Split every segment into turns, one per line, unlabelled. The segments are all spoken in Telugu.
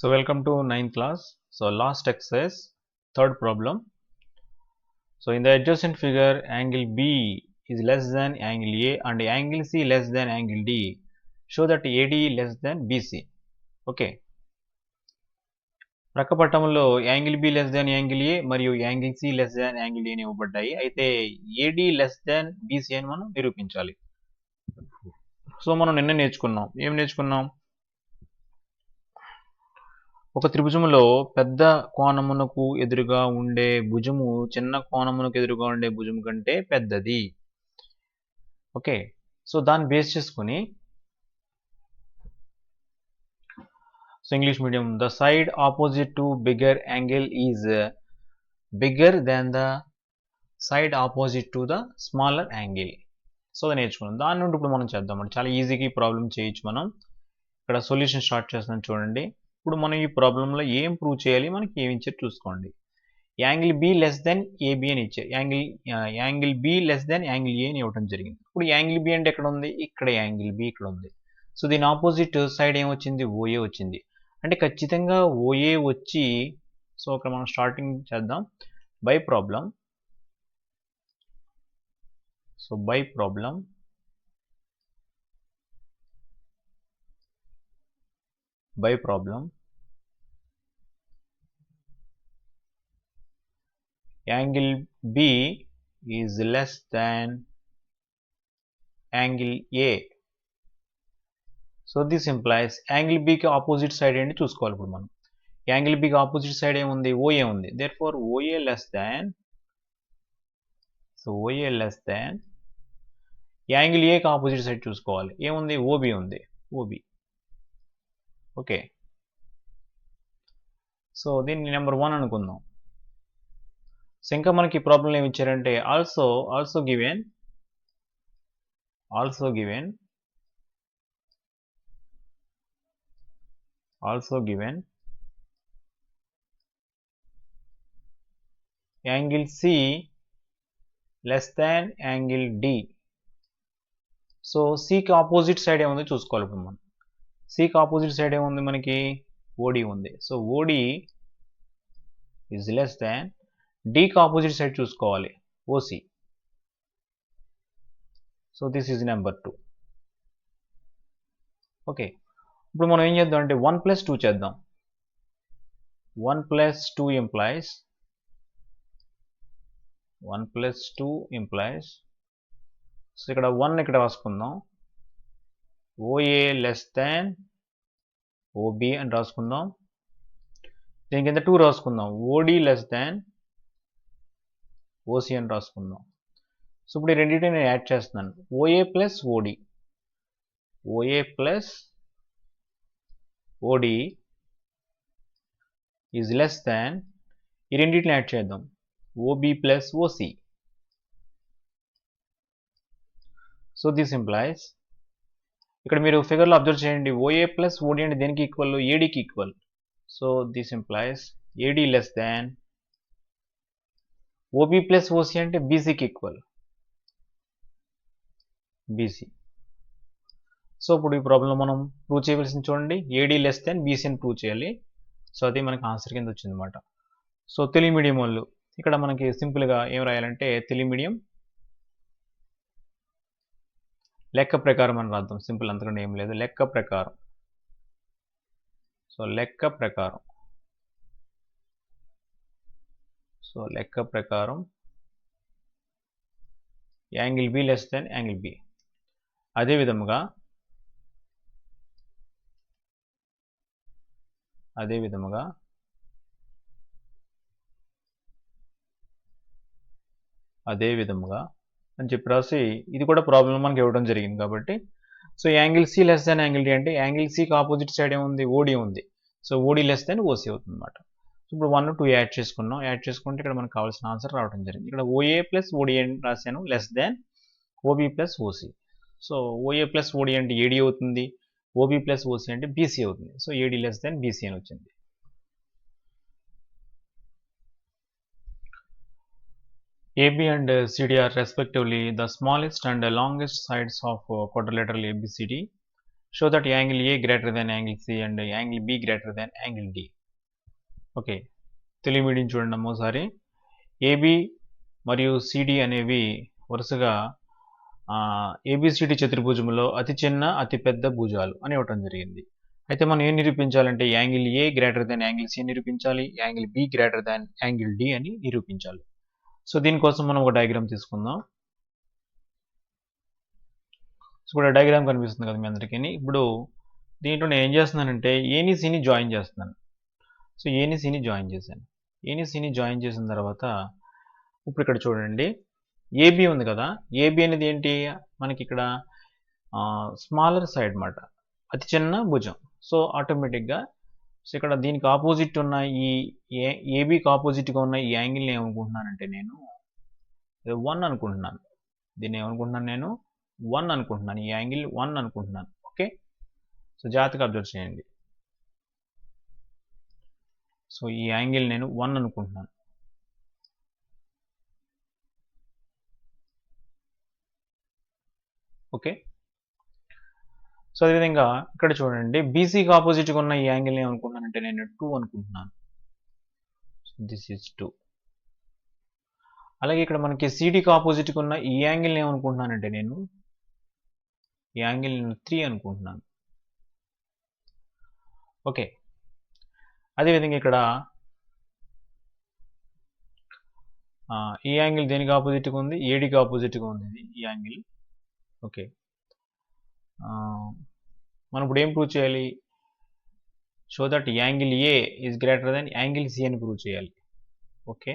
So welcome to ninth class. So last exercise, third problem. So in the adjacent figure, angle B is less than angle A and angle C less than angle D. Show that AD less than BC. Okay. ప్రక్కపట్టంలో angle B less than angle A మరియు angle C less than angle A అని ఇవ్వబడ్డాయి అయితే ఏడి లెస్ దాన్ బీసీ అని మనం నిరూపించాలి సో మనం నిన్న నేర్చుకున్నాం ఏం నేర్చుకున్నాం ఒక త్రిభుజములో పెద్ద కోణమునకు ఎదురుగా ఉండే భుజము చిన్న కోణమునకు ఎదురుగా ఉండే భుజం కంటే పెద్దది. ఓకే. సో దాన్ని బేస్ చేసుకుని so English medium the side opposite to bigger angle is bigger than the side opposite to the smaller angle. So అది నేర్చుకున్నాం. దాని నుండి ఇప్పుడు మనం చేద్దాం చాలా ఈజీగా ఈ ప్రాబ్లం చేయొచ్చు మనం. ఇక్కడ సొల్యూషన్ స్టార్ట్ చేస్తున్నాం చూడండి. ఇప్పుడు మనం ఈ ప్రాబ్లంలో ఏం ప్రూవ్ చేయాలి? మనకి ఏమి ఇచ్చారు చూసుకోండి. Angle B less than AB అని ఇచ్చారు. Angle angle B less than angle A అని ఇవ్వడం జరిగింది. ఇప్పుడు యాంగిల్ బి అంటే ఎక్కడ ఉంది? ఇక్కడ యాంగిల్ బి ఇక్కడ ఉంది. సో దీని ఆపోజిట్ సైడ్ ఏమొచ్చింది ఓఏ వచ్చింది. అంటే ఖచ్చితంగా ఓఏ వచ్చి సో ఇక్కడ మనం స్టార్టింగ్ చేద్దాం. By problem so by problem by problem angle B is less than angle A. So this implies angle బికి opposite side ఏంటి చూసుకోవాలి ఇప్పుడు మనం. యాంగిల్ బికి ఆపోజిట్ సైడ్ ఏముంది? ఓఏ ఉంది. Therefore OA less than so OA less than angle ఏకి ఆపోజిట్ సైడ్ చూసుకోవాలి. ఏముంది? ఓబి ఉంది. OB okay. సో దీన్ని నెంబర్ వన్ అనుకుందాం. సో ఇంకా మనకి ప్రాబ్లం ఏమి ఇచ్చారంటే also also given also given also given angle C less than angle D. So సికి ఆపోజిట్ సైడ్ ఏముందో చూసుకోవాలి ఇప్పుడు మనం. సికి ఆపోజిట్ సైడ్ ఏముంది మనకి? ఓడి ఉంది. So OD is less than డికి opposite side చూసుకోవాలి. OC so this is number two okay ఇప్పుడు మనం ఏం చేద్దాం అంటే వన్ ప్లస్ టూ చేద్దాం. One plus two implies one plus two implies so ఇక్కడ వన్ ఇక్కడ రాసుకుందాం. ఓఏ లెస్ దాన్ ఓబి అని రాసుకుందాం. దీని కింద టూ రాసుకుందాం. ఓడి లెస్ దాన్ ఓసి అని రాసుకుందాం. సో ఇప్పుడు ఈ రెండింటిని నేను యాడ్ చేస్తున్నాను. OA plus OD. OA plus OD is less than ఈ రెండింటిని యాడ్ చేద్దాం. OB plus OC. So this implies ఇక్కడ మీరు ఫిగర్లో అబ్జర్వ్ చేయండి. ఓఏ ప్లస్ ఓడి అంటే దేనికి equal ఏడీకి equal so this implies AD less than OB plus OC అంటే బీసీకి ఈక్వల్ బీసీ సో ఇప్పుడు ఈ ప్రాబ్లం మనం ప్రూవ్ చేయవలసింది చూడండి. ఏడీ లెస్ దాన్ బీసీని ప్రూవ్ చేయాలి. సో అది మనకి ఆన్సర్ కింద వచ్చిందనమాట సో తెలుగు మీడియం వాళ్ళు. ఇక్కడ మనకి సింపుల్గా ఏం రాయాలంటే తెలుగు మీడియం లెక్క ప్రకారం అని రాద్దాం. సింపుల్ అంతకంటే ఏం లేదు. లెక్క ప్రకారం. సో లెక్క ప్రకారం. సో లెక్క ప్రకారం angle B less than angle B అదే విధముగా అదే విధముగా అదే విధముగా అని చెప్పి రాసి ఇది కూడా ప్రాబ్లం మనకి ఇవ్వడం జరిగింది కాబట్టి. So angle C less than angle D అంటే యాంగిల్ సికి ఆపోజిట్ సైడ్ ఏముంది? ఓడి ఉంది. So OD less than OC అవుతుంది అనమాట ఇప్పుడు వన్ టూ యాడ్ చేసుకున్నాం. యాడ్ చేసుకుంటే ఇక్కడ మనకు కావాల్సిన ఆన్సర్ రావడం జరిగింది. ఇక్కడ ఓఏ ప్లస్ ఓడి అని రాశాను. Less than OB plus OC so OA plus OD అంటే ఏడీ అవుతుంది. ఓబీ ప్లస్ ఓసీ అంటే బీసీ అవుతుంది. So AD less than BC అని వచ్చింది. AB and CD are respectively the smallest and longest sides of uh, quadrilateral ABCD. Show that angle A greater than angle C and angle B greater than angle D okay Telugu medium చూడండి ఒకసారి ఏబి మరియు సిడి అనేవి వరుసగా ఏబిసిడి చతుర్భుజంలో అతి చిన్న అతి పెద్ద భుజాలు అని ఇవ్వటం జరిగింది. అయితే మనం ఏం నిరూపించాలంటే angle A greater than angle C నిరూపించాలి angle B greater than angle D అని నిరూపించాలి. సో దీనికోసం మనం ఒక డయాగ్రామ్ తీసుకుందాం. సో ఇప్పుడు డయాగ్రామ్ కనిపిస్తుంది కదా మీ అందరికీ ఇప్పుడు దీంట్లో నేను ఏం చేస్తున్నానంటే ఏని సీని జాయిన్ చేస్తున్నాను. సో ఏని సీని జాయిన్ చేశాను. ఏని సీని జాయిన్ చేసిన తర్వాత ఇప్పుడు ఇక్కడ చూడండి. ఏబి ఉంది కదా. ఏబి అనేది ఏంటి? మనకి ఇక్కడ స్మాలర్ సైడ్ మాట. అతి చిన్న భుజం. సో ఆటోమేటిక్గా సో ఇక్కడ దీనికి ఆపోజిట్ ఉన్న ఈ ఏ ఏబీకి ఆపోజిట్గా ఉన్న ఈ యాంగిల్ని ఏమనుకుంటున్నానంటే నేను వన్ అనుకుంటున్నాను. దీన్ని ఏమనుకుంటున్నాను నేను? వన్ అనుకుంటున్నాను. ఈ యాంగిల్ వన్ అనుకుంటున్నాను. ఓకే? సో జాగ్రత్తగా అబ్జర్వ్ చేయండి. సో ఈ యాంగిల్ నేను వన్ అనుకుంటున్నాను. ఓకే? సో అదేవిధంగా ఇక్కడ చూడండి బీసీకి ఆపోజిట్గా ఉన్న ఈ యాంగిల్ ఏమనుకుంటున్నానంటే నేను టూ అనుకుంటున్నాను. దిస్ ఈజ్ టూ అలాగే ఇక్కడ మనకి సిడికి ఆపోజిట్గా ఉన్న ఈ యాంగిల్ ఏమనుకుంటున్నానంటే నేను ఈ యాంగిల్ నేను త్రీ అనుకుంటున్నాను. ఓకే అదేవిధంగా ఇక్కడ ఈ యాంగిల్ దేనికి ఆపోజిట్గా ఉంది? ఏడికి ఆపోజిట్గా ఉంది ఈ యాంగిల్ ఓకే మనం ఇప్పుడు ఏం ప్రూవ్ చేయాలి? Show that angle A is greater than angle C అని ప్రూవ్ చేయాలి. ఓకే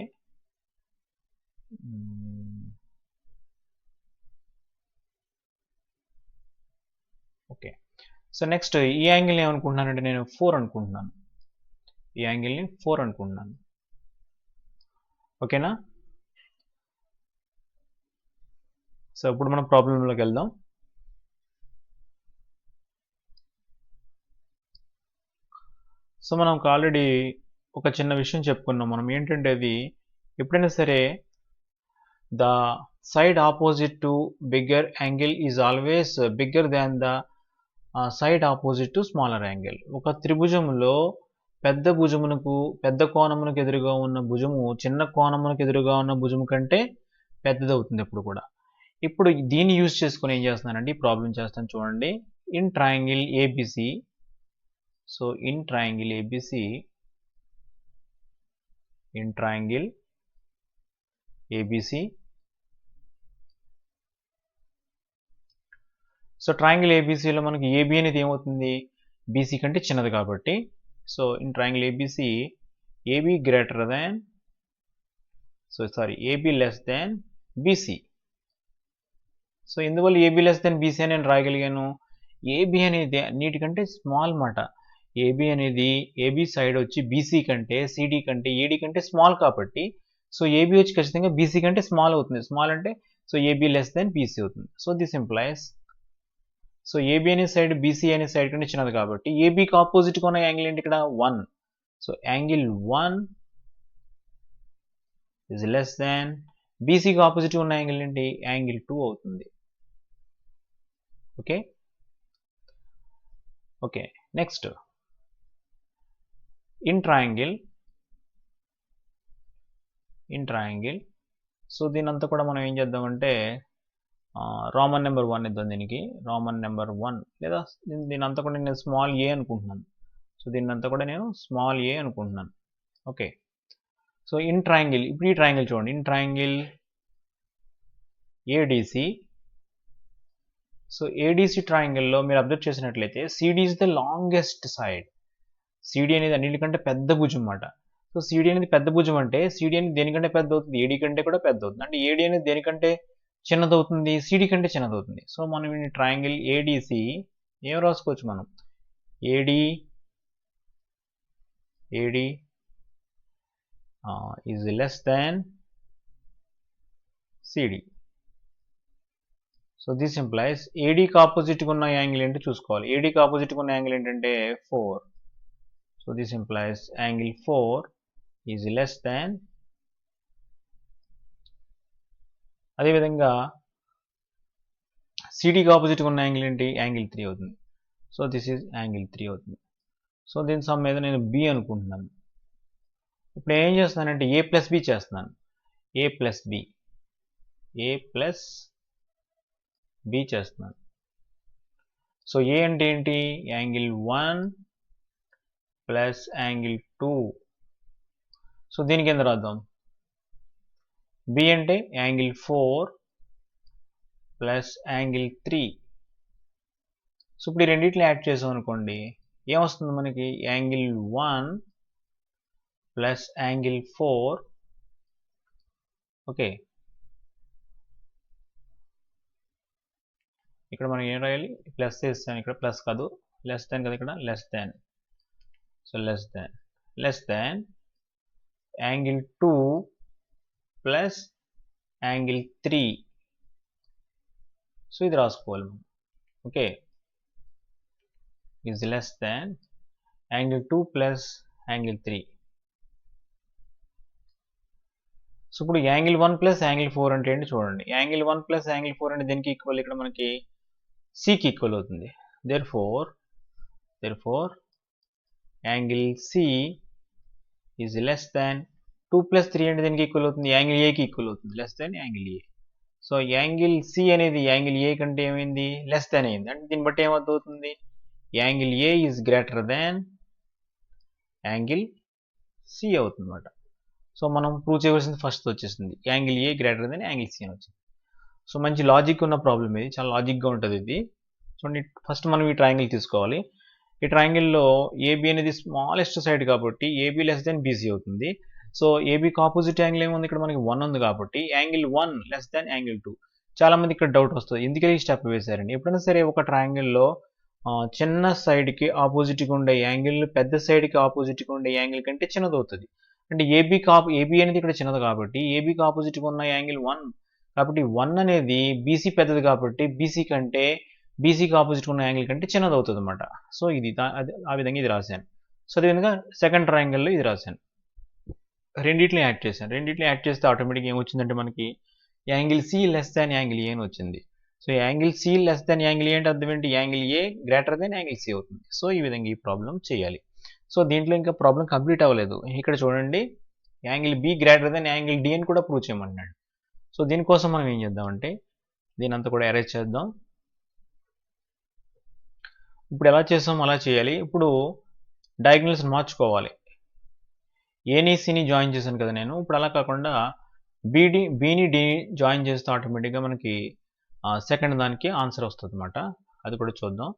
ఓకే సో నెక్స్ట్ ఈ యాంగిల్ని ఏమనుకుంటున్నానంటే నేను ఫోర్ అనుకుంటున్నాను. ఈ యాంగిల్ని ఫోర్ అనుకుంటున్నాను. ఓకేనా సో ఇప్పుడు మనం ప్రాబ్లంలోకి వెళ్దాం. సో మనం ఆల్రెడీ ఒక చిన్న విషయం చెప్పుకున్నాం. మనం ఏంటంటే అది ఎప్పుడైనా సరే the side opposite to bigger angle is always bigger than the side opposite to smaller angle. ఒక త్రిభుజంలో పెద్ద భుజమునకు పెద్ద కోణమునకు ఎదురుగా ఉన్న భుజము చిన్న కోణమునకు ఎదురుగా ఉన్న భుజము కంటే పెద్దదవుతుంది ఎప్పుడు కూడా. ఇప్పుడు దీన్ని యూజ్ చేసుకుని ఏం చేస్తున్నానండి? ఈ ప్రాబ్లం చేస్తాను చూడండి. In triangle ABC so in triangle ABC in triangle ABC so triangle ఏబిసిలో మనకి ఏబీ అనేది ఏమవుతుంది? బీసీ కంటే చిన్నది కాబట్టి. So in triangle ABC AB greater than so sorry AB less than BC so ఇందువల్ల ఏబీ లెస్ దాన్ బీసీ అని నేను రాయగలిగాను? ఏబి అనేది అన్నిటికంటే స్మాల్ మాట. ఏబి అనేది ఏబి సైడ్ వచ్చి బీసీ కంటే సిడి కంటే ఏడి కంటే స్మాల్ కాబట్టి సో ఏబి వచ్చి ఖచ్చితంగా బీసీ కంటే స్మాల్ అవుతుంది. స్మాల్ అంటే so AB less than BC అవుతుంది. So this implies so AB అనే సైడ్ బీసీ అనే సైడ్ కంటే చిన్నది కాబట్టి ఏబికి ఆపోజిట్గా ఉన్న యాంగిల్ ఏంటి ఇక్కడ? One so angle one is less than బీసీకి ఆపోజిట్ ఉన్న యాంగిల్ ఏంటి? యాంగిల్ టూ అవుతుంది. Okay okay next in triangle in triangle. So దీని అంతా కూడా మనం ఏం చేద్దామంటే రామన్ నెంబర్ వన్ ఇద్దాం దీనికి. రామన్ నెంబర్ వన్ లేదా దీని అంతా కూడా నేను స్మాల్ ఏ అనుకుంటున్నాను. సో దీని అంతా కూడా నేను స్మాల్ ఏ అనుకుంటున్నాను. ఓకే సో ఇన్ ట్రయాంగిల్ ఇప్పుడు ఈ ట్రయాంగిల్ చూడండి. In triangle ADC so ADC ట్రయాంగిల్లో మీరు అబ్జర్వ్ చేసినట్లయితే CD is the longest side CD అనేది అన్నిటికంటే పెద్ద భుజం అన్నమాట సో సిడి అనేది పెద్ద భుజం అంటే సిడి అనేది దేనికంటే పెద్ద అవుతుంది ఏడి కంటే కూడా పెద్ద అవుతుంది అంటే ఏడి అనేది దేనికంటే చిన్నదవుతుంది? సిడి కంటే చిన్నదవుతుంది. సో మనం ఈ ట్రయాంగిల్ ఏడిసి ఏం రాసుకోవచ్చు మనం? AD AD is less than CD so this implies ఏడీకి ఆపోజిట్గా ఉన్న యాంగిల్ ఏంటో చూసుకోవాలి. ఏడీకి ఆపోజిట్గా ఉన్న యాంగిల్ ఏంటంటే four so this implies angle four is less than. అదేవిధంగా సిడీకి ఆపోజిట్గా ఉన్న యాంగిల్ ఏంటి? యాంగిల్ త్రీ అవుతుంది. So this is angle three అవుతుంది. సో దీని సమ్ మీద నేను బి అనుకుంటున్నాను. ఇప్పుడు ఏం చేస్తున్నానంటే ఏ ప్లస్ బి చేస్తున్నాను. A plus B A plus B చేస్తున్నాను. సో ఏ అంటే ఏంటి? Angle one plus angle two. So దీని కింద రాద్దాం? బి అంటే angle four plus angle three. So ఇప్పుడు ఈ రెండింటిని యాడ్ చేసాం అనుకోండి ఏమొస్తుంది మనకి? Angle one plus angle four. Okay. ఇక్కడ మనం ఏం రాయాలి? ప్లస్ చేస్తాను ఇక్కడ ప్లస్ కాదు. లెస్ దాన్ కదా ఇక్కడ? Less than so less than less than angle two plus angle three so ఇది రాసుకోవాలి మనం. Okay is less than angle two plus angle three so ఇప్పుడు angle one plus angle four అంటే ఏంటి చూడండి. Angle one plus angle four అంటే దేనికి ఈక్వల్ ఇక్కడ మనకి సికి ఈక్వల్ అవుతుంది. Therefore therefore angle C is less than two plus three అంటే దీనికి ఈక్వల్ అవుతుంది? యాంగిల్ ఏకి ఈక్వల్ అవుతుంది. Less than angle A so angle C అనేది యాంగిల్ ఏ కంటే ఏమైంది? లెస్ దాన్ అయింది. అంటే దీన్ని బట్టి ఏమర్థమవుతుంది angle A is greater than angle C అవుతుందన్నమాట. సో మనం ప్రూవ్ చేయవలసింది ఫస్ట్ వచ్చేసింది. Angle A greater than angle C అని వచ్చింది. సో మంచి లాజిక్ ఉన్న ప్రాబ్లం ఇది. చాలా లాజిక్గా ఉంటుంది ఇది. చూడండి ఫస్ట్ మనం ఈ ట్రయాంగిల్ తీసుకోవాలి. ఈ ట్రయాంగిల్లో ఏబి అనేది స్మాలెస్ట్ సైడ్ కాబట్టి ఏబీ లెస్ దెన్ బీసీ అవుతుంది. సో ఏబీకి ఆపోజిట్ యాంగిల్ ఏముంది? ఇక్కడ మనకి వన్ ఉంది కాబట్టి angle one less than angle two చాలా మంది ఇక్కడ డౌట్ వస్తుంది. ఎందుకని ఈ స్టెప్ వేశారండి. ఎప్పుడైనా సరే ఒక ట్రయాంగిల్లో చిన్న సైడ్కి ఆపోజిట్గా ఉండే యాంగిల్ పెద్ద సైడ్కి ఆపోజిట్గా ఉండే యాంగిల్ కంటే చిన్నది అవుతుంది. అంటే ఏబీ కాపు ఏబీ అనేది ఇక్కడ చిన్నది కాబట్టి ఏబీకి ఆపోజిట్గా ఉన్న యాంగిల్ వన్ కాబట్టి వన్ అనేది బీసీ పెద్దది కాబట్టి బీసీ కంటే బీసీకి ఆపోజిట్ ఉన్న యాంగిల్ కంటే చిన్నది అవుతుంది అనమాట సో ఇది ఆ విధంగా ఇది రాశాను. సో అదేవిధంగా సెకండ్ ట్రయాంగిల్లో ఇది రాశాను. రెండిట్ని యాడ్ చేశాను. రెండిట్ని యాడ్ చేస్తే ఆటోమేటిక్గా ఏమొచ్చిందంటే మనకి angle C less than angle A అని వచ్చింది. So angle C less than angle A అంటే అర్థం ఏంటి? Angle A greater than angle C అవుతుంది. సో ఈ విధంగా ఈ ప్రాబ్లం చేయాలి. సో దీంట్లో ఇంకా ప్రాబ్లం కంప్లీట్ అవ్వలేదు. ఇక్కడ చూడండి. Angle B greater than angle D అని కూడా ప్రూవ్ చేయమన్నాడు. సో దీనికోసం మనం ఏం చేద్దామంటే దీని అంతా కూడా అరేంజ్ చేద్దాం. ఇప్పుడు ఎలా చేసాం అలా చేయాలి. ఇప్పుడు డయాగ్నల్స్ మార్చుకోవాలి. ఏనీసీని జాయిన్ చేశాను కదా నేను. ఇప్పుడు అలా కాకుండా బీడి బీని డి జాయిన్ చేస్తే ఆటోమేటిక్గా మనకి సెకండ్ దానికి ఆన్సర్ వస్తుంది అనమాట అది కూడా చూద్దాం.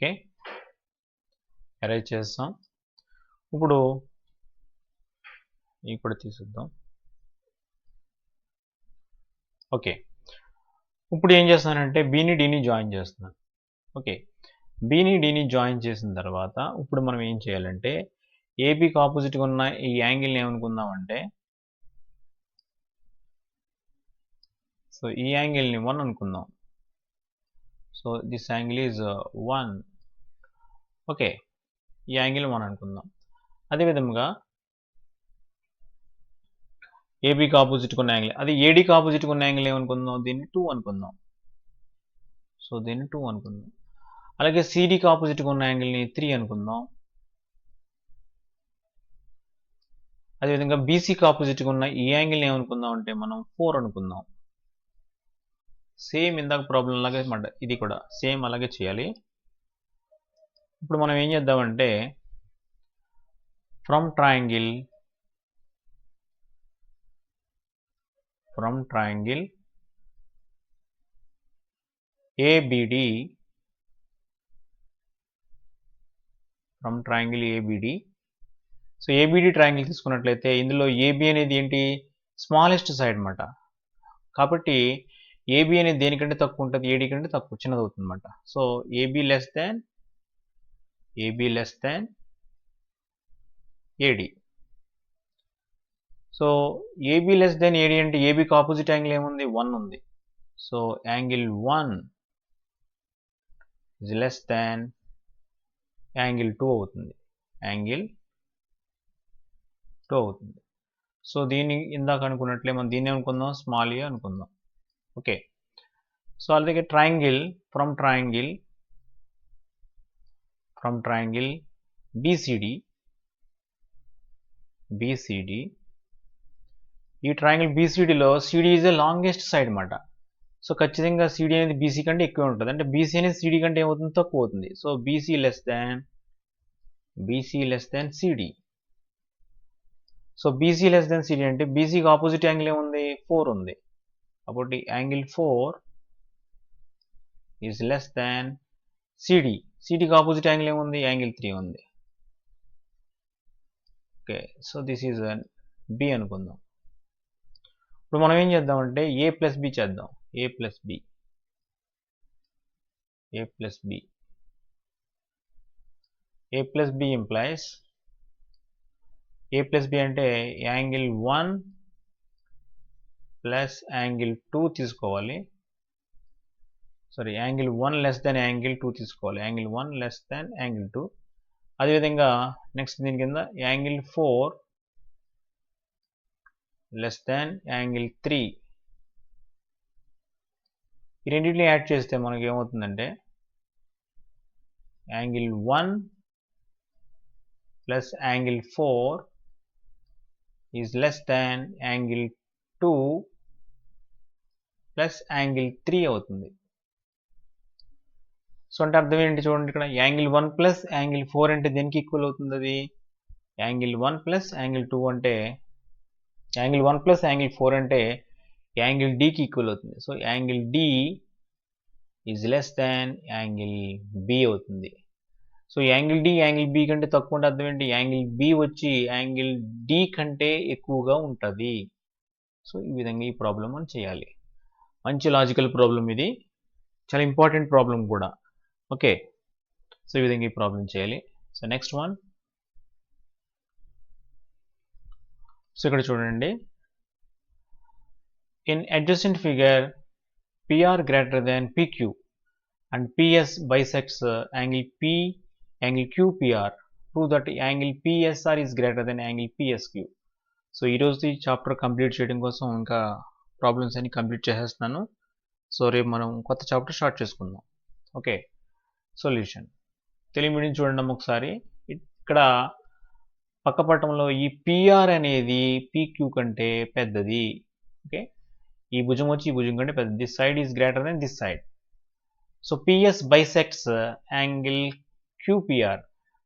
ఓకే. అరేంజ్ చేస్తాం. ఇప్పుడు ఇప్పుడు తీసిద్దాం. ఓకే. ఇప్పుడు ఏం చేస్తానంటే బీని డీని జాయిన్ చేస్తున్నాను ఓకే. బీని డీని జాయిన్ చేసిన తర్వాత ఇప్పుడు మనం ఏం చేయాలంటే ఏబీకి ఆపోజిట్గా ఉన్న ఈ యాంగిల్ని ఏమనుకుందామంటే సో ఈ యాంగిల్ని వన్ అనుకుందాం. So this angle is uh, one. Okay. ఈ యాంగిల్ వన్ అనుకుందాం. అదేవిధంగా ఏబీకి ఆపోజిట్గా ఉన్న యాంగిల్ అది ఏడీకి ఆపోజిట్గా ఉన్న యాంగిల్ ఏమనుకుందాం? దీన్ని టూ అనుకుందాం. సో దీన్ని టూ అనుకుందాం. అలాగే సిడీకి ఆపోజిట్గా ఉన్న యాంగిల్ని త్రీ అనుకుందాం. అదేవిధంగా బీసీకి ఆపోజిట్గా ఉన్న ఈ యాంగిల్ని ఏమనుకుందాం అంటే మనం ఫోర్ అనుకుందాం. సేమ్ ఇందాక ప్రాబ్లం లాగే అనమాట ఇది కూడా సేమ్ అలాగే చేయాలి. ఇప్పుడు మనం ఏం చేద్దామంటే from triangle from triangle ABD from triangle ABD so ABD triangle తీసుకున్నట్లయితే ఇందులో ఏబి అనేది ఏంటి? స్మాలెస్ట్ సైడ్ అనమాట కాబట్టి ఏబి అనేది దేనికంటే తక్కువ ఉంటుంది? ఏడి కంటే తక్కువ చిన్నది అవుతుంది అనమాట so AB less than AB less than AD so AB less than AD అంటే ఏబికి ఆపోజిట్ యాంగిల్ ఏముంది? వన్ ఉంది. So angle one is less than angle two అవుతుంది. యాంగిల్ టూ అవుతుంది. సో దీన్ని ఇందాక అనుకున్నట్లే మనం దీన్ని అనుకుందాం? స్మాల్ ఏ అనుకుందాం. ఓకే. సో అలాగే triangle from triangle from triangle BCD BCD. ఈ triangle బీసీడీలో CD is a longest side అనమాట సో ఖచ్చితంగా సిడి అనేది బీసీ కంటే ఎక్కువ ఉంటుంది. అంటే బీసీ అనేది సిడి కంటే ఏమవుతుంది? తక్కువ అవుతుంది. So BC less than BC less than CD. So BC less than CD అంటే బీసీకి ఆపోజిట్ యాంగిల్ ఏముంది? ఫోర్ ఉంది. కాబట్టి angle four is less than CD సిడికి opposite angle ఏముంది? యాంగిల్ త్రీ ఉంది. Okay so this is B అనుకుందాం. ఇప్పుడు మనం ఏం చేద్దామంటే ఏ ప్లస్ బి చేద్దాం. A plus B A plus B A plus B implies A plus B అంటే angle one plus angle two తీసుకోవాలి. Sorry angle one less than angle two తీసుకోవాలి. Angle one less than angle two. అదేవిధంగా నెక్స్ట్ దీని కింద angle four less than angle three. ఈ రెండింటిని యాడ్ చేస్తే మనకి ఏమవుతుందంటే angle one plus angle four is less than angle two plus angle three అవుతుంది. సో అంటే అర్థం ఏంటి చూడండి ఇక్కడ? Angle one plus angle four అంటే దేనికి ఈక్వల్ అవుతుంది అది? Angle one plus angle two అంటే angle one plus angle four అంటే యాంగిల్ డికి ఈక్వల్ అవుతుంది. So angle D is less than angle B అవుతుంది. So angle D angle B కంటే తక్కువ ఉంటే అర్థం ఏంటి? యాంగిల్ బి వచ్చి యాంగిల్ డి కంటే ఎక్కువగా ఉంటుంది. సో ఈ విధంగా ఈ ప్రాబ్లం మనం చేయాలి. మంచి లాజికల్ ప్రాబ్లం ఇది. చాలా ఇంపార్టెంట్ ప్రాబ్లం కూడా. ఓకే సో ఈ విధంగా ఈ ప్రాబ్లం చేయాలి. సో నెక్స్ట్ వన్ సో ఇక్కడ చూడండి. In adjacent figure PR greater than PQ and PS bisects angle P angle QPR prove that angle PSR is greater than angle PSQ so ఈరోజు ఈ చాప్టర్ కంప్లీట్ చేయడం కోసం ఇంకా ప్రాబ్లమ్స్ అన్ని కంప్లీట్ చేసేస్తున్నాను. సో రేపు మనం కొత్త చాప్టర్ స్టార్ట్ చేసుకుందాం. ఓకే సొల్యూషన్ తెలుగు మీడియం చూడండి ఒకసారి. ఇక్కడ పక్కపట్టంలో ఈ పిఆర్ అనేది పీక్యూ కంటే పెద్దది. ఓకే ఈ భుజం వచ్చి ఈ భుజం కంటే పెద్దది. This side is greater than this side so PS bisects angle QPR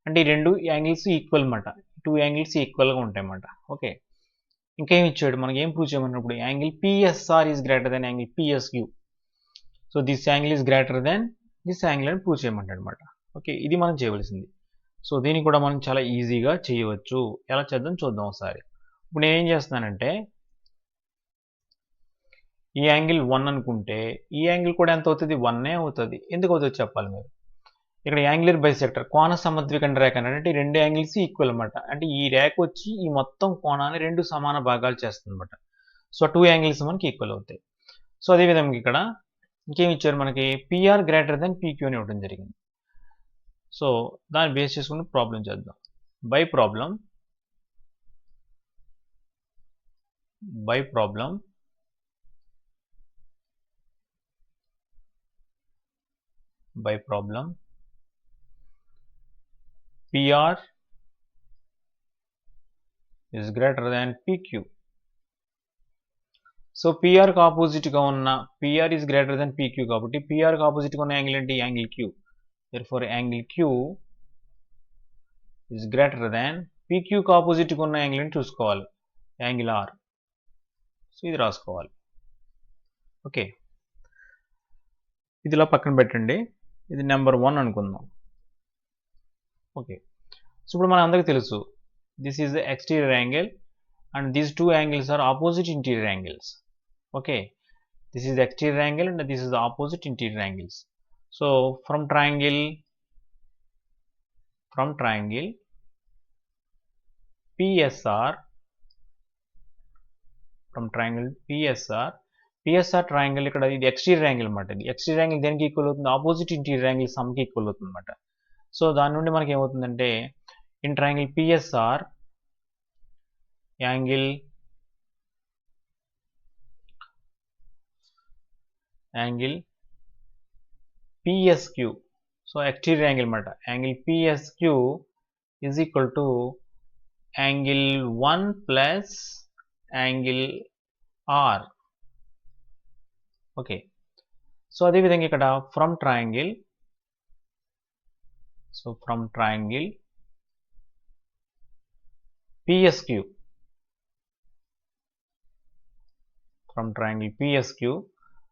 అంటే ఈ రెండు యాంగిల్స్ ఈక్వల్ అనమాట టూ యాంగిల్స్ ఈక్వల్గా ఉంటాయి అన్నమాట ఓకే ఇంకేం ఇచ్చాడు? మనకి ఏం prove చేయమన్నప్పుడు angle PSR is greater than angle PSQ so this angle is greater than this angle అని ప్రూవ్ చేయమంటాడు అనమాట ఓకే ఇది మనం చేయవలసింది. సో దీన్ని కూడా మనం చాలా ఈజీగా చేయవచ్చు. ఎలా చేద్దాం చూద్దాం ఒకసారి. ఇప్పుడు నేను ఏం చేస్తున్నానంటే ఈ యాంగిల్ వన్ అనుకుంటే ఈ యాంగిల్ కూడా ఎంత అవుతుంది? వన్నే అవుతుంది. ఎందుకు అవుతుంది చెప్పాలి మీరు? ఇక్కడ యాంగిలర్ బైసెక్టర్ కోణ సమద్వికండ రేఖ అంటే రెండు యాంగిల్స్ ఈక్వల్ అనమాట అంటే ఈ రేఖ వచ్చి ఈ మొత్తం కోణాన్ని రెండు సమాన భాగాలు చేస్తుంది అనమాట సో టూ యాంగిల్స్ మనకి ఈక్వల్ అవుతాయి. సో అదేవిధంగా ఇక్కడ ఇంకేమి ఇచ్చారు మనకి? పిఆర్ గ్రేటర్ దెన్ పీక్యూ అని ఇవ్వడం జరిగింది. సో దాన్ని బేస్ చేసుకుని ప్రాబ్లం చేద్దాం. By problem by problem by problem PR is greater than PQ. So పిఆర్కి ఆపోజిట్గా ఉన్న PR is greater than PQ కాబట్టి పిఆర్కి ఆపోజిట్గా ఉన్న యాంగిల్ ఏంటి? Angle Q therefore angle Q is greater than పీక్యూకి ఆపోజిట్గా ఉన్న యాంగిల్ అని చూసుకోవాలి. యాంగిల్ ఆర్ సో ఇది రాసుకోవాలి. ఓకే ఇదిలా పక్కన పెట్టండి. ఇది నెంబర్ వన్ అనుకుందాం. ఓకే సో ఇప్పుడు మన అందరికీ తెలుసు this is the exterior angle and these two angles are opposite interior angles okay this is the exterior angle and this is the opposite interior angles so from triangle from triangle PSR from triangle PSR PSR triangle ఇక్కడ ఇది ఎక్స్టీరియర్ యాంగిల్ అనమాట ఇది ఎక్స్టీరియర్ యాంగిల్ దేనికి ఈక్వల్ అవుతుంది? ఆపోజిట్ ఇంటీరియర్ యాంగిల్ సమ్కి ఈక్వల్ అవుతుంది అనమాట సో దాని నుండి మనకి ఏమవుతుందంటే in triangle PSR angle angle PSQ so exterior angle అనమాట angle PSQ is equal to angle one plus angle R okay so అదేవిధంగా ఇక్కడ from triangle So, from triangle PSQ, from triangle PSQ,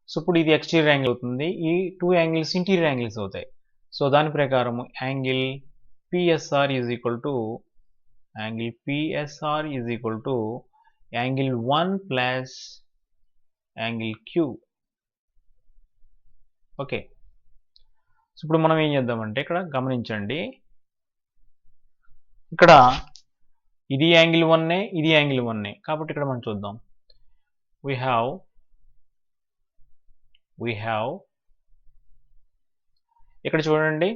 so ఇప్పుడు ఇది ఎక్స్టీరియర్ యాంగిల్ అవుతుంది. ఈ టూ యాంగిల్స్ ఇంటీరియర్ యాంగిల్స్ అవుతాయి. సో దాని ప్రకారం angle PSR is equal to angle PSR is equal to angle one plus angle Q okay so ఇప్పుడు మనం ఏం చేద్దామంటే ఇక్కడ గమనించండి. ఇక్కడ ఇది యాంగిల్ వన్నే ఇది యాంగిల్ వన్నే కాబట్టి ఇక్కడ మనం చూద్దాం. వీ హ్యావ్ వీ హ్యావ్ ఇక్కడ చూడండి.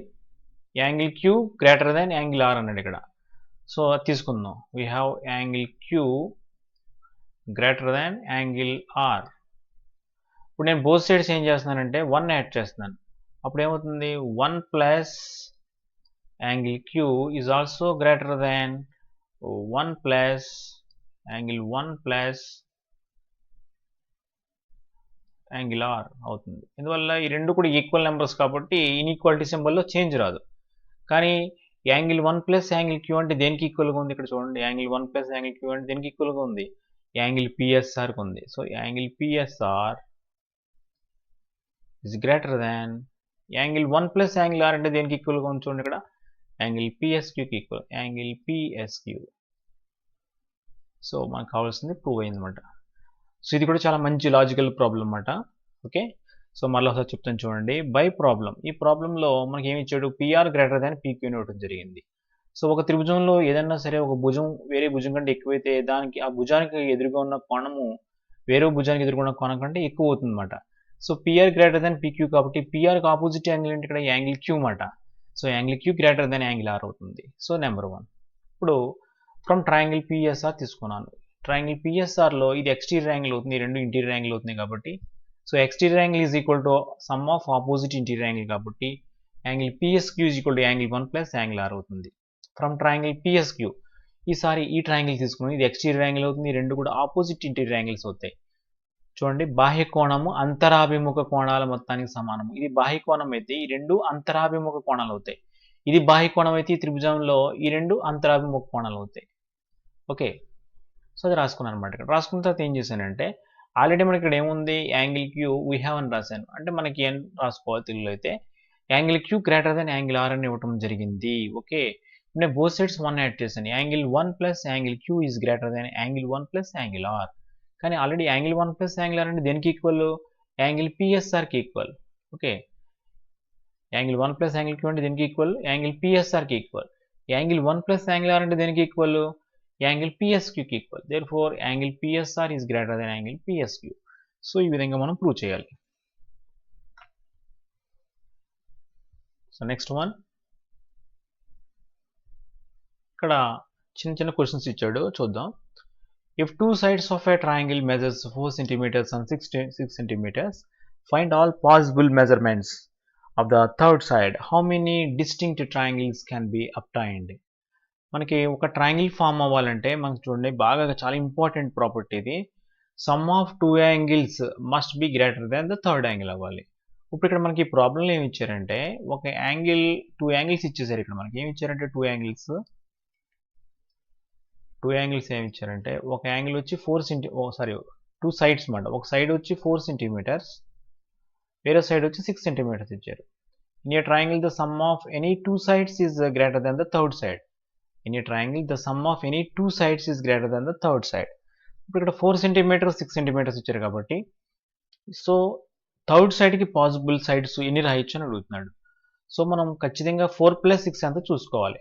Angle Q greater than angle R అన్నాడు ఇక్కడ. సో అది తీసుకుందాం. We have angle Q greater than angle R. ఇప్పుడు నేను బోత్ సైడ్స్ ఏం చేస్తున్నానంటే వన్ యాడ్ చేస్తున్నాను. అప్పుడు ఏమవుతుంది one plus angle Q is also greater than one plus angle one plus angle R అవుతుంది. ఇందువల్ల ఈ రెండు కూడా ఈక్వల్ నెంబర్స్ కాబట్టి ఇన్ఈక్వాలిటీ సింబల్లో చేంజ్ రాదు. కానీ angle one plus angle Q అంటే దేనికి ఈక్వల్గా ఉంది? ఇక్కడ చూడండి. Angle one plus angle Q అంటే దేనికి ఈక్వల్గా ఉంది? యాంగిల్ పిఎస్ఆర్కి ఉంది. So angle PSR is greater than angle one plus angle R అంటే దేనికి ఈక్వల్గా ఉంచుకోండి ఇక్కడ? యాంగిల్ పిఎస్క్యూకి ఈక్వల్ యాంగిల్ పిఎస్క్యూ సో మనకు కావాల్సింది ప్రూవ్ అయిందన్నమాట. సో ఇది కూడా చాలా మంచి లాజికల్ ప్రాబ్లం అన్నమాట. ఓకే సో మళ్ళీ ఒకసారి చెప్తాను చూడండి. బై ప్రాబ్లం ఈ ప్రాబ్లంలో మనకి ఏమి ఇచ్చాడు? పిఆర్ గ్రేటర్ దాన్ పీక్యూ అని ఇవ్వడం జరిగింది. సో ఒక త్రిభుజంలో ఏదైనా సరే ఒక భుజం వేరే భుజం కంటే ఎక్కువైతే దానికి ఆ భుజానికి ఎదురుగా ఉన్న కోణము వేరే భుజానికి ఎదురుగా ఉన్న కోణం కంటే ఎక్కువ అవుతుంది అనమాట so PR greater than PQ కాబట్టి పిఆర్కి ఆపోజిట్ యాంగిల్ అంటే ఇక్కడ యాంగిల్ క్యూ మాట. So angle Q greater than angle R అవుతుంది. సో నెంబర్ వన్ ఇప్పుడు ఫ్రమ్ ట్రయాంగిల్ పిఎస్ఆర్ తీసుకున్నాను. ట్రయాంగిల్ పిఎస్ఆర్లో ఇది ఎక్స్టీరియర్ యాంగిల్ అవుతుంది రెండు ఇంటీరియర్ యాంగిల్ అవుతుంది కాబట్టి. So exterior angle is equal to sum of opposite interior angle కాబట్టి angle PSQ is equal to angle one plus angle R అవుతుంది. ఫ్రమ్ ట్రయాంగిల్ పిఎస్క్యూ ఈసారి ఈ ట్రయాంగిల్ తీసుకుని ఇది ఎక్స్టీరియర్ యాంగిల్ అవుతుంది రెండు కూడా ఆపోజిట్ ఇంటీరియర్ యాంగిల్స్ అవుతాయి. చూడండి బాహ్య కోణము అంతరాభిముఖ కోణాల మొత్తానికి సమానం ఇది బాహ్య కోణం అయితే ఈ రెండు అంతరాభిముఖ కోణాలు అవుతాయి. ఇది బాహ్య కోణం అయితే ఈ త్రిభుజంలో ఈ రెండు అంతరాభిముఖ కోణాలు అవుతాయి. ఓకే? సో అది రాసుకున్నాను అనమాట ఇక్కడ. రాసుకున్న తర్వాత ఏం చేశానంటే ఆల్రెడీ మనకి ఇక్కడ ఏముంది? యాంగిల్ క్యూ వీ హ్యావ్ అని రాశాను. అంటే మనకి ఏం రాసుకోవాలి తెలుగులో అయితే angle Q greater than angle R అని ఇవ్వటం జరిగింది. ఓకే? నేను బోత్ సైడ్స్ వన్ యాడ్ చేశాను. Angle one plus angle Q is greater than angle one plus angle R. కానీ already angle one plus angle R అంటే దేనికి equal angle పిఎస్ఆర్కి equal okay. Angle one plus angle Q అంటే దేనికి equal angle పిఎస్ఆర్కి equal angle one plus angle R అంటే దేనికి ఈక్వల్ యాంగిల్ పిఎస్క్యూకి equal there four angle PSR is greater than angle PSQ so ఈ విధంగా మనం ప్రూవ్ చేయాలి. సో నెక్స్ట్ వన్ ఇక్కడ చిన్న చిన్న క్వశ్చన్స్ ఇచ్చాడు. చూద్దాం. If two sides of a triangle measures four centimetres and six six centimetres find all possible measurements of the third side how many distinct triangles can be obtained మనకి ఒక ట్రయాంగిల్ ఫామ్ అవ్వాలంటే మనకు చూడండి బాగా చాలా ఇంపార్టెంట్ ప్రాపర్టీ ఇది. Sum of two angles must be greater than the third angle అవ్వాలి. ఇప్పుడు ఇక్కడ మనకి ప్రాబ్లం ఏమి ఇచ్చారంటే ఒక యాంగిల్ టూ యాంగిల్స్ ఇచ్చేసారు ఇక్కడ మనకి. ఏమి ఇచ్చారంటే టూ యాంగిల్స్ టూ యాంగిల్స్ ఏమి ఇచ్చారంటే ఒక యాంగిల్ వచ్చి four centi oh sorry two sides మాట. ఒక సైడ్ వచ్చి ఫోర్ సెంటీమీటర్స్ వేరే సైడ్ వచ్చి సిక్స్ సెంటీమీటర్స్ ఇచ్చారు. In a triangle the sum of any two sides is greater than the third side in a triangle the sum of any two sides is greater than the third side ఇప్పుడు ఇక్కడ ఫోర్ సెంటీమీటర్స్ సిక్స్ సెంటీమీటర్స్ ఇచ్చారు కాబట్టి సో థర్డ్ సైడ్కి పాసిబుల్ సైడ్స్ ఎన్ని రాయొచ్చు అని అడుగుతున్నాడు. సో మనం ఖచ్చితంగా ఫోర్ ప్లస్ సిక్స్ అంతా చూసుకోవాలి?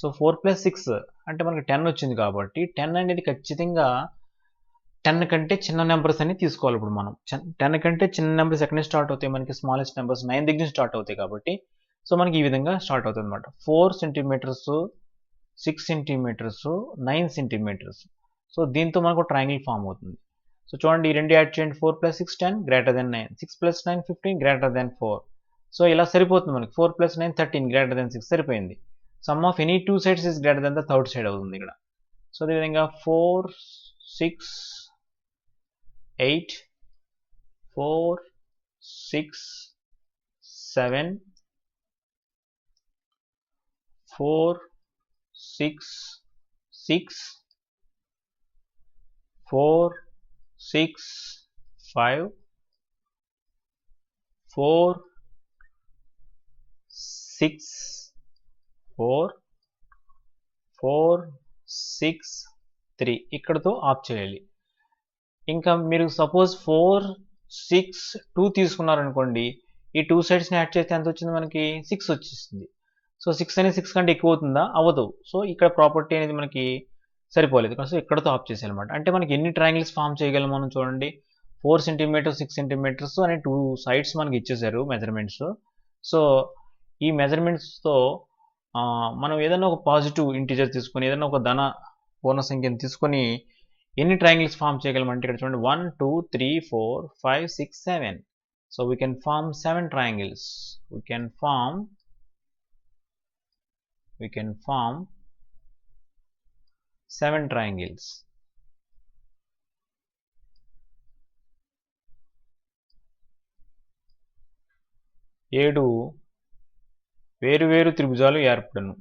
సో ఫోర్ ప్లస్ సిక్స్ అంటే మనకి టెన్ వచ్చింది కాబట్టి టెన్ అనేది ఖచ్చితంగా టెన్ కంటే చిన్న నెంబర్స్ అని తీసుకోవాలి ఇప్పుడు మనం. టెన్ కంటే చిన్న నెంబర్స్ ఎక్కడ నుంచి స్టార్ట్ అవుతాయి? మనకి స్మాలెస్ట్ నెంబర్స్ నైన్ దగ్గర నుంచి స్టార్ట్ అవుతాయి కాబట్టి. సో మనకి ఈ విధంగా స్టార్ట్ అవుతుంది అనమాట four centimetres six centimetres nine centimetres. So దీంతో మనకు ట్రయాంగిల్ ఫామ్ అవుతుంది. సో చూడండి ఈ రెండు యాడ్ చేయండి. Four plus six ten greater than nine. Six plus nine fifteen greater than four. So ఇలా సరిపోతుంది మనకి. Four plus nine thirteen greater than six సరిపోయింది. Sum of any two sides is greater than the third side అవుతుంది ఇక్కడ సో అదేవిధంగా four six eight four six seven four six six four six five four six four four six three. ఇక్కడతో ఆఫ్ చేయాలి. ఇంకా మీరు సపోజ్ ఫోర్ సిక్స్ టూ తీసుకున్నారనుకోండి ఈ టూ సైడ్స్ని యాడ్ చేస్తే ఎంత వచ్చింది మనకి? సిక్స్ వచ్చేస్తుంది సో సిక్స్ అనేది సిక్స్ కంటే ఎక్కువ అవుతుందా? అవ్వదు. సో ఇక్కడ ప్రాపర్టీ అనేది మనకి సరిపోలేదు. సో ఇక్కడతో ఆఫ్ చేసేయాలన్నమాట. అంటే మనకి ఎన్ని ట్రయాంగిల్స్ ఫామ్ చేయగలం మనం చూడండి. ఫోర్ సెంటీమీటర్స్ సిక్స్ సెంటీమీటర్స్ అనే టూ సైడ్స్ మనకి ఇచ్చేసారు మెజర్మెంట్స్. సో ఈ మెజర్మెంట్స్తో మనం ఏదైనా ఒక పాజిటివ్ ఇంటీజర్ తీసుకొని ఏదైనా ఒక ధన పూర్ణ సంఖ్యను తీసుకొని ఎన్ని ట్రయాంగిల్స్ ఫామ్ చేయగలమంటే ఇక్కడ చూడండి. One two three four five six seven so we can form seven triangles we can form we can form seven triangles ఏడు వేరు వేరు త్రిభుజాలు ఏర్పడను.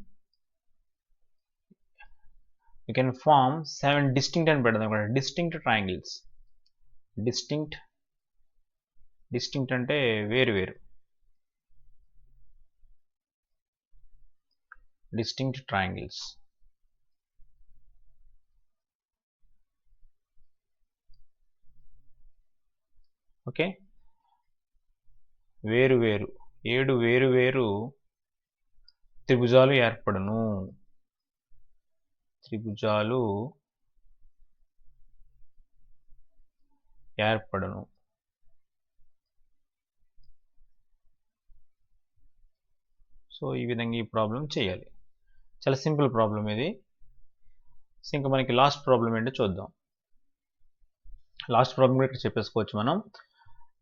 You can form seven distinct అని పెడదాం అక్కడ డిస్టింక్ట్ ట్రయాంగిల్స్ డిస్టింక్ట్ డిస్టింక్ట్ అంటే వేరు వేరు. డిస్టింక్ట్ ట్రయాంగిల్స్ ఓకే వేరు వేరు. ఏడు వేరు వేరు త్రిభుజాలు ఏర్పడును. త్రిభుజాలు ఏర్పడును. సో ఈ విధంగా ఈ ప్రాబ్లం చేయాలి. చాలా సింపుల్ ప్రాబ్లం ఇది. ఇంకా మనకి లాస్ట్ ప్రాబ్లం ఏంటో చూద్దాం. లాస్ట్ ప్రాబ్లం ఇక్కడ చెప్పేసుకోవచ్చు మనం.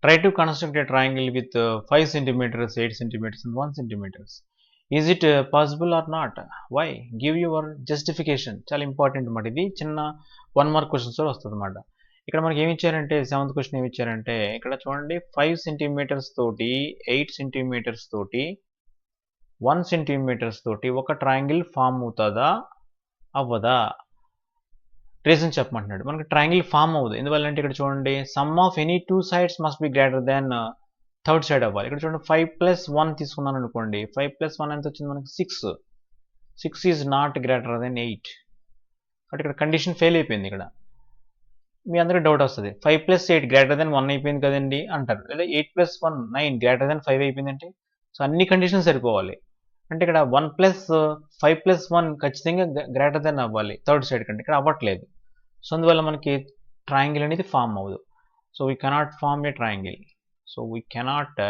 Try to construct a triangle with five centimetres eight centimetres and one centimetres is it possible or not why give your justification చాలా ఇంపార్టెంట్ అనమాట ఇది. చిన్న వన్ మార్క్ క్వశ్చన్స్ కూడా వస్తుంది అనమాట ఇక్కడ మనకి ఏమి ఇచ్చారంటే సెవెంత్ క్వశ్చన్ ఏమి ఇచ్చారంటే ఇక్కడ చూడండి ఫైవ్ సెంటీమీటర్స్ తోటి ఎయిట్ సెంటీమీటర్స్ తోటి వన్ సెంటీమీటర్స్ తోటి ఒక ట్రయాంగిల్ ఫామ్ అవుతుందా? అవ్వదా? రీజన్ చెప్పమంటున్నాడు. మనకి ట్రయాంగిల్ ఫామ్ అవ్వదు. ఎందువల్లంటే ఇక్కడ చూడండి sum of any two sides must be greater than third side అవ్వాలి. ఇక్కడ చూడండి ఫైవ్ ప్లస్ వన్ తీసుకున్నాను అనుకోండి ఫైవ్ ప్లస్ వన్ ఎంత వచ్చింది మనకి? Six six is not greater than eight కాబట్టి ఇక్కడ కండిషన్ ఫెయిల్ అయిపోయింది ఇక్కడ. మీ అందరికి డౌట్ వస్తుంది. Five plus eight greater than one అయిపోయింది కదండి అంటారు. లేదా eight plus one nine greater than five అయిపోయిందంటే? సో అన్ని కండిషన్స్ సరిపోవాలి. అంటే ఇక్కడ one plus five plus one ఖచ్చితంగా గ్రేటర్ దెన్ అవ్వాలి. థర్డ్ సైడ్ కంటే ఇక్కడ అవ్వట్లేదు. సో అందువల్ల మనకి ట్రయాంగిల్ అనేది ఫామ్ అవ్వదు. So we cannot form a triangle so cannot cannot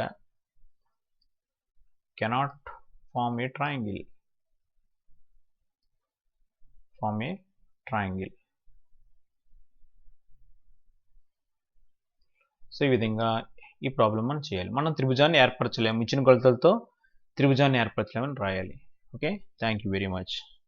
cannot form a triangle form a triangle so ఈ విధంగా ఈ ప్రాబ్లం మనం చేయాలి. మనం త్రిభుజాన్ని ఏర్పరచలేము. ఇచ్చిన కొలతలతో త్రిభుజాన్ని ఏర్పరచలేమని రాయాలి. Okay thank you very much